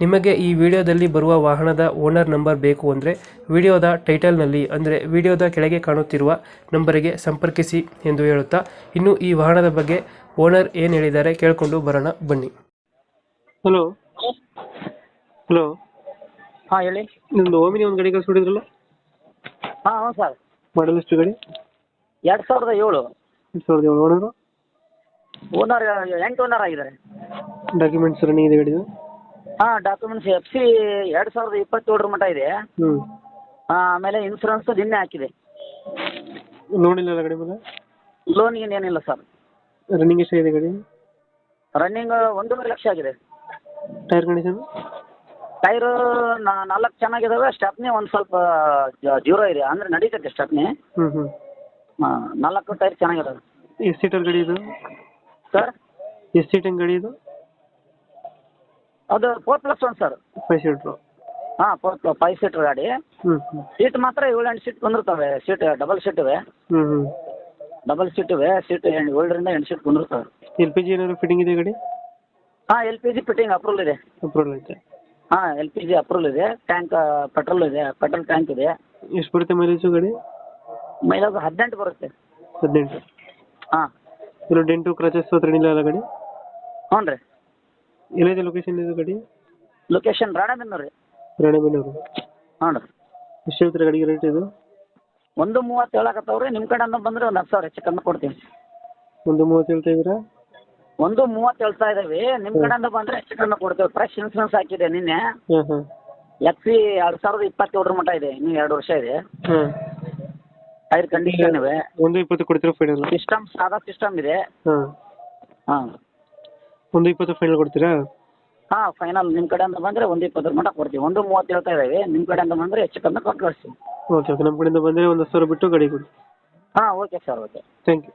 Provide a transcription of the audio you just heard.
ನಿಮಗೆ ಈ ವಿಡಿಯೋದಲ್ಲಿ ಬರುವ ವಾಹನದ ಓನರ್ ನಂಬರ್ ಬೇಕು ಅಂದರೆ ವಿಡಿಯೋದ ಟೈಟಲ್ನಲ್ಲಿ ಅಂದರೆ ವಿಡಿಯೋದ ಕೆಳಗೆ ಕಾಣುತ್ತಿರುವ ನಂಬರಿಗೆ ಸಂಪರ್ಕಿಸಿ ಎಂದು ಹೇಳುತ್ತಾ ಇನ್ನು ಈ ವಾಹನದ ಬಗ್ಗೆ ಓನರ್ ಏನು ಹೇಳಿದ್ದಾರೆ ಕೇಳಿಕೊಂಡು ಬರೋಣ ಬನ್ನಿ. ಹಲೋ. ಹಲೋ. ಹಾಂ ಹೇಳಿ. ನಿಮ್ದು ಓಮಿನಿ ಒಂದು ಗಾಡಿ ಕಳಿಸ್ಬಿಟ್ಟಿದ್ರಲ್ಲ ಹಾಂ ಹ್ಞೂ ಸರ್. ಮಾಡಲ್ ಎಷ್ಟು ಗಾಡಿ? ಎರಡು ಸಾವಿರದ ಏಳು. ಎರಡು ಸಾವಿರದ ಏಳು ಓನರು? ಓನರ್ ಎಂಟು ಓನರ್ ಆಗಿದ್ದಾರೆ. ಡಾಕ್ಯುಮೆಂಟ್ಸ್ ರನ್ನಿಂಗ್ ಇದೆ ಗಾಡಿದು? ಹಾಂ ಡಾಕ್ಯುಮೆಂಟ್ಸ್ ಎಫ್ ಸಿ ಎರಡು ಸಾವಿರದ ಇಪ್ಪತ್ತೇಳರ ಮಟ್ಟ ಇದೆ. ಹ್ಞೂ ಆಮೇಲೆ ಇನ್ಸೂರೆನ್ಸ್ ನಿನ್ನೆ ಹಾಕಿದೆ. ಲೋನ್ ಇಲ್ಲ ಗಾಡಿ ಮೇಲೆ? ಲೋನ್ ಗೀನ್ ಏನಿಲ್ಲ ಸರ್ ರನ್ನಿಂಗ್ ಇದೆ ಗಾಡಿ? ರನ್ನಿಂಗ್ ಒಂದೂವರೆ ಲಕ್ಷ ಆಗಿದೆ. ಟೈರ್ ಕಂಡೀಷನ್ ಟೈರು ನಾಲ್ಕು ಚೆನ್ನಾಗಿದಾವೆ ಸ್ಟೆಪ್ನಿ ಒಂದು ಸ್ವಲ್ಪ ಜೀರೋ ಇದೆ. ಅಂದರೆ ನಡೀತೈತೆ ಸ್ಟೆಪ್ನಿ. ಹ್ಞೂ ಹ್ಞೂ ಹಾಂ ನಾಲ್ಕು ಟೈರ್ ಚೆನ್ನಾಗಿದಾವೆ. ಎಷ್ಟು ಸೀಟರ್ ಗಾಡಿ ಇದು? ಸರ್ ಎಷ್ಟು ಸೀಟಿಂಗ್ ಗಾಡಿ ಇದು? ಅದು four plus one sir five seater ಹಾಂ ಫೋರ್ ಫೈವ್ ಸೀಟ್ರ್ ಗಾಡಿ. ಹ್ಞೂ ಹ್ಞೂ ಸೀಟ್ ಮಾತ್ರ ಏಳು ಎಂಟು ಸೀಟ್ ಬಂದಿರ್ತವೆ. ಸೀಟ್ ಡಬಲ್ ಸೀಟ್ ಇವೆ. ಹ್ಞೂ ಹ್ಞೂ ಡಬಲ್ ಸೀಟ್ ಇವೆ. ಸೀಟ್ ಏಳರಿಂದ ಎಂಟು ಸೀಟ್ ಕುಂದಿರ್ತವೆ ಎಲ್ ಪಿ ಜಿ ಏನಾದ್ರು ಫಿಟ್ಟಿಂಗ್ ಇದೆ ಗಾಡಿ? ಹಾಂ L P G fitting approval ಇದೆ. ಅಪ್ರೂವಲ್ ಐತೆ. ಹಾಂ ಎಲ್ ಪಿ ಜಿ ಅಪ್ರೂವಲ್ ಇದೆ. ಟ್ಯಾಂಕ್ ಪೆಟ್ರೋಲ್ ಇದೆ. ಪೆಟ್ರೋಲ್ ಟ್ಯಾಂಕ್ ಇದೆ. ಎಷ್ಟು ಬರುತ್ತೆ ಮೈಲೇಜು ಗಾಡಿ? ಮೈಲೇಜ್ ಹದಿನೆಂಟು ಬರುತ್ತೆ. ಹದಿನೆಂಟು. ಹಾಂ. ಇದು ಡೆಂಟು ಕ್ರಚಸ್ ಹತ್ರ ಇಲ್ಲ ಗಾಡಿ? ಹ್ಞೂ ರೀ. ಎಲ್ಲಿದೆ ಲೊಕೇಶನ್ ಇದು ಗಾಡಿ? ಲೊಕೇಶನ್ ರಾಣೆಬೆನ್ನೂರು. ರೀ ರಾಣೆಬೆನ್ನೂರು. ಹಾಂ ರೀ ಎಷ್ಟು ಹೇಳ್ತಾರೆ ಗಾಡಿಗೆ ರೇಟ್ ಇದು? ಒಂದು ಮೂವತ್ತು ಹೇಳಕತ್ತವ್ರಿ ನಿಮ್ಮ ಕಡೆಯಿಂದ ಬಂದರೆ ಒಂದು ಹತ್ತು ಸಾವಿರ ಹೆಚ್ಚು ಕಮ್ಮಿ ಕೊಡ್ತೀನಿ. ಒಂದು ಮೂವತ್ತು ಹೇಳ್ತಾ ಇದ್ದೀರಾ? ಒಂದು ಮೂವತ್ತು ಹೇಳ್ತಾ ಇದ್ದೀವಿ ನಿಮ್ಮ ಕಡೆಯಿಂದ ಬಂದ್ರೆ ಹೆಚ್ಚು ಕಮ್ಮಿ ಕೊಡ್ತೇವೆ. ಫ್ರೆಶ್ ಇನ್ಸೂರೆನ್ಸ್ ಹಾಕಿದೆ ನಿನ್ನೆ. ಹಾಂ ಹಾಂ. ಎಫ್ ಸಿ ಎರಡು ಸಾವಿರದ ಇಪ್ಪತ್ತೇಳರ ಮಟ್ಟ ಇದೆ ಇನ್ನೂ ಎರಡು ವರ್ಷ ಇದೆ. ಹಾಂ. ಟೈರ್ ಕಂಡೀಷನ್ ಇವೆ. ಒಂದು ಇಪ್ಪತ್ತು ಕೊಡ್ತೀರಾ ಫೈನಲ್ ಸಿಸ್ಟಮ್ ಸಾದಾ ಸಿಸ್ಟಮ್ ಇದೆ. ಹಾಂ. ಹಾಂ. ಒಂದು ಇಪ್ಪತ್ತು ಫೈನಲ್ ಕೊಡ್ತೀರಾ? ಹಾಂ ಫೈನಲ್ ನಿಮ್ಮ ಕಡೆಯಿಂದ ಬಂದರೆ ಒಂದು ಇಪ್ಪತ್ತರ ಮಟ್ಟ ಕೊಡ್ತೀವಿ. ಒಂದು ಮೂವತ್ತು ಹೇಳ್ತಾ ಇದ್ದೀವಿ. ನಿಮ್ಮ ಕಡೆಯಿಂದ ಬಂದರೆ ಹೆಚ್ಚು ಕಮ್ಮಿ ಕೊಟ್ಟು ಕಳಿಸ್ತೀವಿ. ಓಕೆ ಓಕೆ ನಮ್ಮ ಕಡೆಯಿಂದ ಬಂದರೆ ಒಂದು ಹತ್ತು ಸಾವಿರ ಬಿಟ್ಟು ಗಾಡಿ ಕೊಡಿ. ಹಾಂ okay sir okay thank you